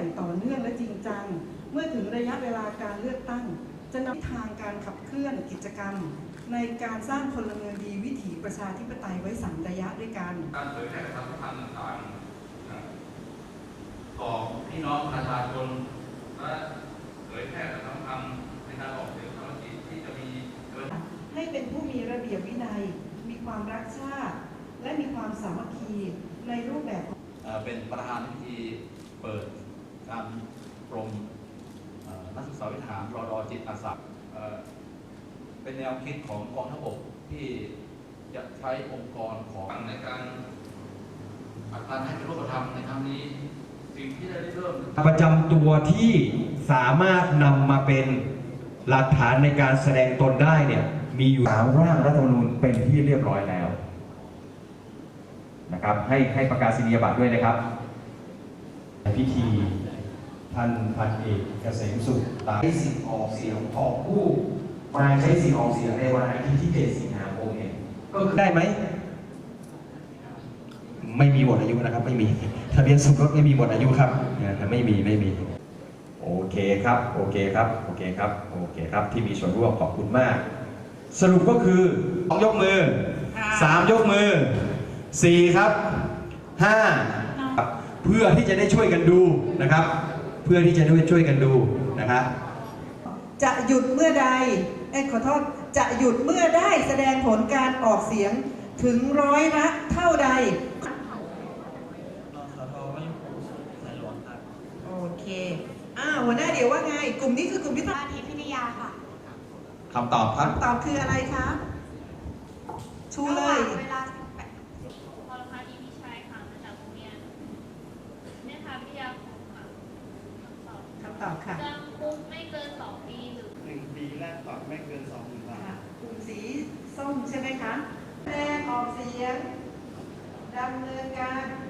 อย่างต่อเนื่องและจริงจัง เมื่อถึงระยะเวลาการเลือกตั้ง จะนำทางการขับเคลื่อนกิจกรรม ในการสร้างพลเมืองดีวิถีประชาธิปไตยไว้สามระยะด้วยกัน การเผยแพร่ประชาสัมพันธ์ต่างๆนะต่อพี่น้องประชาชนและเผยแพร่ประชาสัมพันธ์ในการออกเสียงประชามติที่จะมีโดยให้เป็นผู้มีระเบียบวินัย มีความรักชาติ และมีความสามัคคีในรูปแบบเอ่อเป็นประธานพิธีเปิด การปรงเอ่อนักศึกษาวิทยาฐานรอดอจิตอาสาเอ่อเป็นแนวคิดของกองทัพบกที่จะใช้องค์กรของในการอัดการให้เป็นรูปธรรมในครั้งนี้สิ่งที่ได้เริ่มประจำตัวที่สามารถนำมาเป็นหลักฐานในการแสดงตนได้เนี่ยมีอยู่สามร่างรัฐธรรมนูญเป็นที่เรียบร้อยแล้วนะครับให้ให้ประกาศนียบัตรด้วยนะครับ พิธี ท่านพันเอกเกษมสุขตาใช้สิทธิ์ออกเสียงของผู้มาใช้สิทธิ์ออกเสียงในวันอาทิตย์ที่ 7 สิงหาคมเองก็คือได้ไหม ไม่มีหมดอายุนะครับ ไม่มีทะเบียนสมรสไม่มีหมดอายุครับนะไม่มีไม่มีโอเคครับ โอเคครับ โอเคครับ โอเคครับ ที่มีส่วนร่วมขอบคุณมาก สรุปก็คือสองยกมือสามยกมือสี่ครับห้าครับเพื่อที่จะได้ช่วยกันดูนะครับ เพื่อที่จะได้ช่วยกันดูนะครับจะหยุดเมื่อใดเอ้ยขอโทษจะหยุดเมื่อได้แสดงผลการออกเสียงถึงร้อยละเท่าใดโอเคอ่าหัวหน้าเดี๋ยวว่าไง กลุ่มนี้คือกลุ่มที่อาทิตย์พิทยาค่ะคำตอบครับคำตอบคืออะไรคะชูเลยเวลา18 พรพัฒน์อิมิชัยค่ะมาจากโรงเรียนเนธาวิทยาคมค่ะคำ ตอบคำตอบค่ะจำคุกไม่เกิน2ปีหรือหนึ่งปีแรกปรับไม่เกินสองหมื่นบาท ค่ะกลุ่มสีส้มใช่ไหมคะแสดงออกเสียงดำเนินการที่ใด